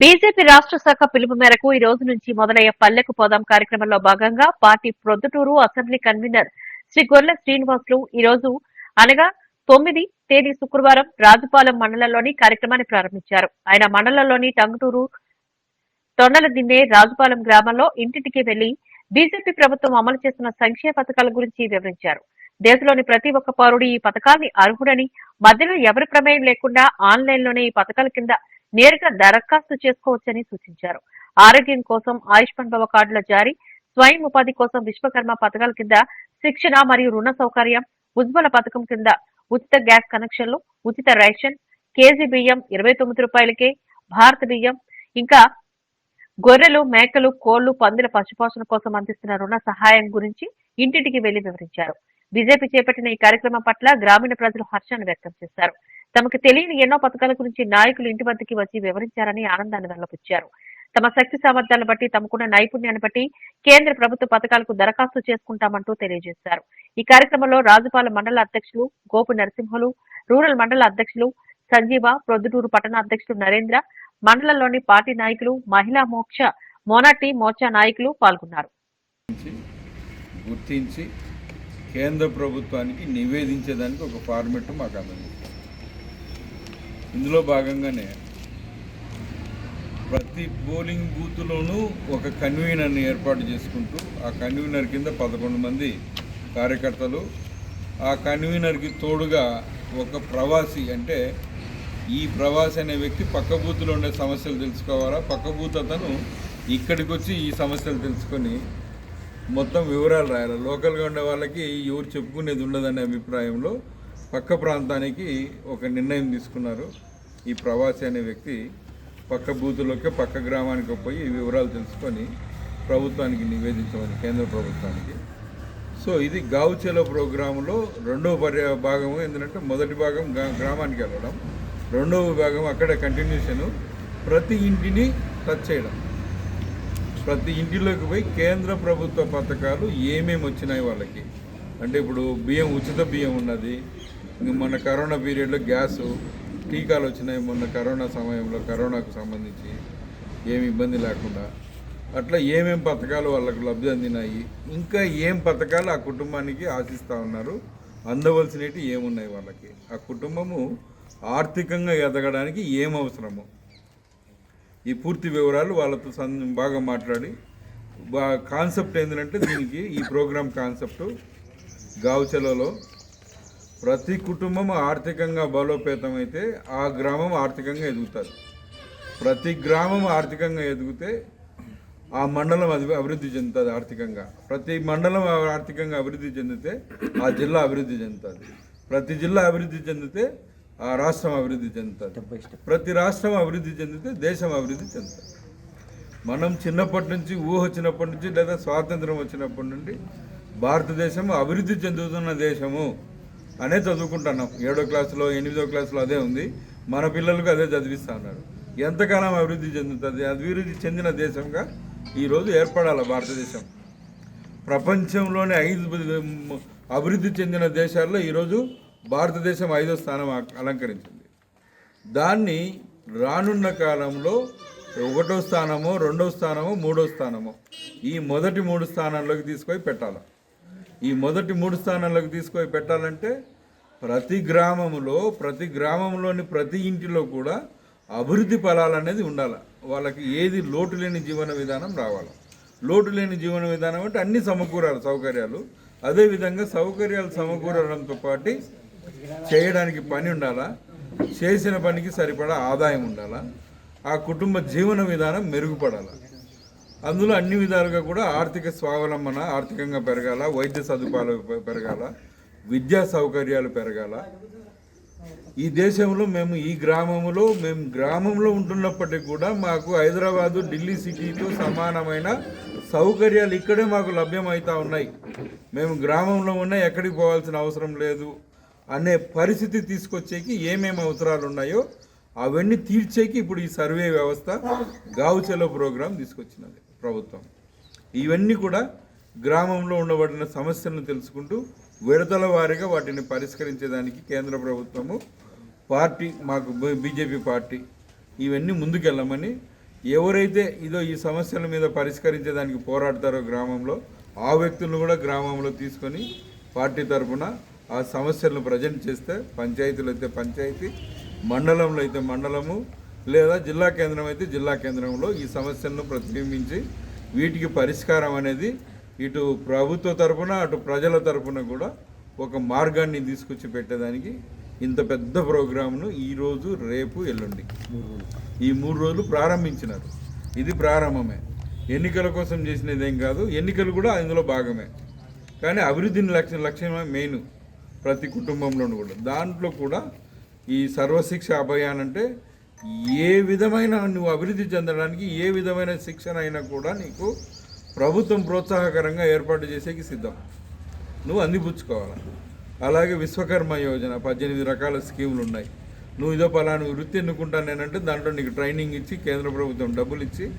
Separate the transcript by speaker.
Speaker 1: BJP రాష్ట్ర శాఖ పిలుపు మేరకు ఈ రోజు నుంచి మొదలయ్యే పల్లెకు పోదాం కార్యక్రమంలో భాగంగా party Proddatur assembly convener Shri Gorre Srinivasulu ఈ రోజు అనగా తొమ్మిది తేదీ శుక్రవారం రాజుపాలెం మండలంలోని కార్యక్రమాన్ని ప్రారంభించారు. ఆయన మండలంలోని టంగుటూరు తొండల దిన్నే రాజుపాలెం గ్రామంలో ఇంటింటికి వెళ్ళి బీజేపీ ప్రభుత్వం అమలు చేస్తున్న సంక్షేమ పథకాల గురించి వివరించారు. దేశంలోని ప్రతి ఒక్క పౌరుడు ఈ పథకాన్ని అర్హుడని మధ్యలో ఎవరి ప్రమేయం లేకుండా ఆన్లైన్లోనే ఈ పథకాల కింద నేరుగా దరఖాస్తు చేసుకోవచ్చని సూచించారు. ఆరోగ్యం కోసం ఆయుష్మాన్ భవ కార్డుల జారీ స్వయం ఉపాధి కోసం విశ్వకర్మ పథకాల కింద శిక్షణ మరియు రుణ సౌకర్యం ఉజ్వల పథకం కింద ఉచిత గ్యాస్ కనెక్షన్లు ఉచిత రేషన్ కేజీ బియ్యం ఇరవై తొమ్మిది రూపాయలకే భారత బియ్యం ఇంకా గొర్రెలు మేకలు కోళ్ళు పందుల పశుపోషణ కోసం అందిస్తున్న రుణ సహాయం గురించి ఇంటింటికి వెళ్ళి వివరించారు. బీజేపీ చేపట్టిన ఈ కార్యక్రమం పట్ల గ్రామీణ ప్రజలు హర్షాన్ని వ్యక్తం చేశారు. తమకు తెలియని ఎన్నో పథకాల గురించి నాయకులు ఇంటి వద్దకి వచ్చి వివరించారని ఆనందాన్ని వెల్లబుచ్చారు తమ శక్తి సామర్థ్యాలను బట్టి తమకున్న నైపుణ్యాన్ని బట్టి కేంద్ర ప్రభుత్వ పథకాలకు దరఖాస్తు చేసుకుంటామంటూ తెలియజేశారు. ఈ కార్యక్రమంలో రాజుపాల మండల అధ్యక్షులు గోపు నరసింహులు రూరల్ మండల అధ్యక్షులు సంజీవ ప్రొద్దుటూరు పట్టణ అధ్యక్షులు నరేంద్ర మండలంలోని పార్టీ నాయకులు మహిళా మోక్ష మోనాటి మోర్చా నాయకులు పాల్గొన్నారు.
Speaker 2: గుర్తించి కేంద్ర ప్రభుత్వానికి నివేదించేదానికి ఒక ఫార్మెట్ మాకు అందింది ఇందులో భాగంగానే ప్రతి పోలింగ్ బూత్లోనూ ఒక కన్వీనర్ని ఏర్పాటు చేసుకుంటూ ఆ కన్వీనర్ కింద పదకొండు మంది కార్యకర్తలు ఆ కన్వీనర్కి తోడుగా ఒక ప్రవాసి అంటే ఈ ప్రవాసి అనే వ్యక్తి పక్క బూత్లో ఉండే సమస్యలు తెలుసుకోవాలా? పక్క బూత్ అతను ఇక్కడికి వచ్చి ఈ సమస్యలు తెలుసుకొని మొత్తం వివరాలు రాయాలి? లోకల్గా ఉండే వాళ్ళకి ఎవరు చెప్పుకునేది ఉండదనే అభిప్రాయంలో పక్క ప్రాంతానికి ఒక నిర్ణయం తీసుకున్నారు. ఈ ప్రవాసి అనే వ్యక్తి పక్క బూతులోకి పక్క గ్రామానికి పోయి వివరాలు తెలుసుకొని ప్రభుత్వానికి నివేదించమని కేంద్ర ప్రభుత్వానికి. సో ఇది గావుచెలో ప్రోగ్రాంలో రెండవ పర్య భాగము ఏంటంటే మొదటి భాగం గ్రామానికి వెళ్ళడం. రెండవ భాగం అక్కడ కంటిన్యూషను ప్రతి ఇంటిని టచ్ చేయడం. ప్రతి ఇంటిలోకి పోయి కేంద్ర ప్రభుత్వ పథకాలు ఏమేమి వచ్చినాయి వాళ్ళకి? అంటే ఇప్పుడు బియ్యం ఉచిత బియ్యం ఉన్నది మొన్న కరోనా పీరియడ్లో గ్యాసు టీకాలు వచ్చినాయి మొన్న కరోనా సమయంలో కరోనాకు సంబంధించి ఏమి ఇబ్బంది లేకుండా. అట్లా ఏమేం పథకాలు వాళ్ళకు లబ్ధి అందినాయి ఇంకా ఏం పథకాలు ఆ కుటుంబానికి ఆశిస్తూ ఉన్నారు అందవలసినవి ఏమున్నాయి వాళ్ళకి? ఆ కుటుంబము ఆర్థికంగా ఎదగడానికి ఏం అవసరము? ఈ పూర్తి వివరాలు వాళ్ళతో సం బాగా మాట్లాడి బా కాన్సెప్ట్ ఏంటంటే దీనికి ఈ ప్రోగ్రామ్ కాన్సెప్ట్ గావుచెలలో ప్రతి కుటుంబం ఆర్థికంగా బలోపేతమైతే ఆ గ్రామం ఆర్థికంగా ఎదుగుతుంది ప్రతి గ్రామం ఆర్థికంగా ఎదిగితే ఆ మండలం అది అభివృద్ధి చెందుతుంది ఆర్థికంగా. ప్రతి మండలం ఆర్థికంగా అభివృద్ధి చెందితే ఆ జిల్లా అభివృద్ధి చెందుతుంది. ప్రతి జిల్లా అభివృద్ధి చెందితే ఆ రాష్ట్రం అభివృద్ధి చెందుతుంది. ప్రతి రాష్ట్రం అభివృద్ధి చెందితే దేశం అభివృద్ధి చెందుతుంది. మనం చిన్నప్పటి నుంచి ఊహ వచ్చినప్పటి నుంచి లేదా స్వాతంత్రం వచ్చినప్పటి నుండి భారతదేశం అభివృద్ధి చెందుతున్న దేశము. అనే చదువుకుంటున్నాం. ఏడో క్లాసులో ఎనిమిదో క్లాసులో అదే ఉంది. మన పిల్లలకు అదే చదివిస్తా ఉన్నారు ఎంతకాలం అభివృద్ధి చెందుతుంది? అభివృద్ధి చెందిన దేశంగా ఈరోజు ఏర్పడాలి భారతదేశం. ప్రపంచంలోనే ఐదు అభివృద్ధి చెందిన దేశాల్లో ఈరోజు భారతదేశం ఐదో స్థానం అలంకరించింది. దాన్ని రానున్న కాలంలో ఒకటో స్థానమో రెండో స్థానమో మూడో స్థానమో ఈ మొదటి మూడు స్థానాల్లోకి తీసుకొని పెట్టాలి. ఈ మొదటి మూడు స్థానాలకు తీసుకొని పెట్టాలంటే ప్రతి గ్రామంలో ప్రతి గ్రామంలోని ప్రతి ఇంటిలో కూడా అభివృద్ధి ఫలాలనేది ఉండాలి. వాళ్ళకి ఏది లోటు లేని జీవన విధానం రావాలి. లోటు లేని జీవన విధానం అంటే అన్ని సమకూరాలు సౌకర్యాలు. అదేవిధంగా సౌకర్యాలు సమకూరడంతో పాటు చేయడానికి పని ఉండాలా. చేసిన పనికి సరిపడా ఆదాయం ఉండాలా. ఆ కుటుంబ జీవన విధానం మెరుగుపడాలి. అందులో అన్ని విధాలుగా కూడా ఆర్థిక స్వావలంబన ఆర్థికంగా పెరగాల వైద్య సదుపాయాలు పెరగాల విద్యా సౌకర్యాలు పెరగాల. ఈ దేశంలో మేము ఈ గ్రామంలో మేము గ్రామంలో ఉంటున్నప్పటికీ కూడా మాకు హైదరాబాదు ఢిల్లీ సిటీతో సమానమైన సౌకర్యాలు ఇక్కడే మాకు లభ్యమవుతా ఉన్నాయి. మేము గ్రామంలో ఉన్న ఎక్కడికి పోవాల్సిన అవసరం లేదు అనే పరిస్థితి తీసుకొచ్చేకి ఏమేమి అవసరాలు ఉన్నాయో అవన్నీ తీర్చేకి ఇప్పుడు ఈ సర్వే వ్యవస్థ గావుచెలో ప్రోగ్రాం తీసుకొచ్చినది. ప్రభుత్వం. ఇవన్నీ కూడా గ్రామంలో ఉండబడిన సమస్యలను తెలుసుకుంటూ విడతల వారీగా వాటిని పరిష్కరించేదానికి కేంద్ర ప్రభుత్వము పార్టీ మాకు బీజేపీ పార్టీ ఇవన్నీ ముందుకెళ్ళమని ఎవరైతే ఇదో ఈ సమస్యల మీద పరిష్కరించేదానికి పోరాడతారో గ్రామంలో ఆ వ్యక్తులను కూడా గ్రామంలో తీసుకొని పార్టీ తరఫున ఆ సమస్యలను ప్రజెంట్ చేస్తే పంచాయతీలు అయితే పంచాయతీ మండలంలో అయితే మండలము లేదా జిల్లా కేంద్రం అయితే జిల్లా కేంద్రంలో ఈ సమస్యలను ప్రతిబింబించి వీటికి పరిష్కారం అనేది ఇటు ప్రభుత్వ తరపున అటు ప్రజల తరపున కూడా ఒక మార్గాన్ని తీసుకొచ్చి పెట్టేదానికి ఇంత పెద్ద ప్రోగ్రామ్ను ఈరోజు రేపు ఎల్లుండి. ఈ మూడు రోజులు ప్రారంభించినారు. ఇది ప్రారంభమే. ఎన్నికల కోసం చేసినది ఏం కాదు. ఎన్నికలు కూడా అందులో భాగమే. కానీ అభివృద్ధిని లక్ష్యం లక్ష్యమే మెయిన్ ప్రతి కుటుంబంలోనూ కూడా. దాంట్లో కూడా ఈ సర్వశిక్ష అభయాన్ అంటే ఏ విధమైన నువ్వు అభివృద్ధి చెందడానికి ఏ విధమైన శిక్షణ అయినా కూడా నీకు ప్రభుత్వం ప్రోత్సాహకరంగా ఏర్పాటు చేసేకి సిద్ధం. నువ్వు అందిపుచ్చుకోవాలి? అలాగే విశ్వకర్మ యోజన పద్దెనిమిది రకాల స్కీములు ఉన్నాయి. నువ్వు ఇదో పలానా వృత్తి ఎన్నుకుంటానేనంటే దాంట్లో నీకు ట్రైనింగ్ ఇచ్చి కేంద్ర ప్రభుత్వం డబ్బులు ఇచ్చి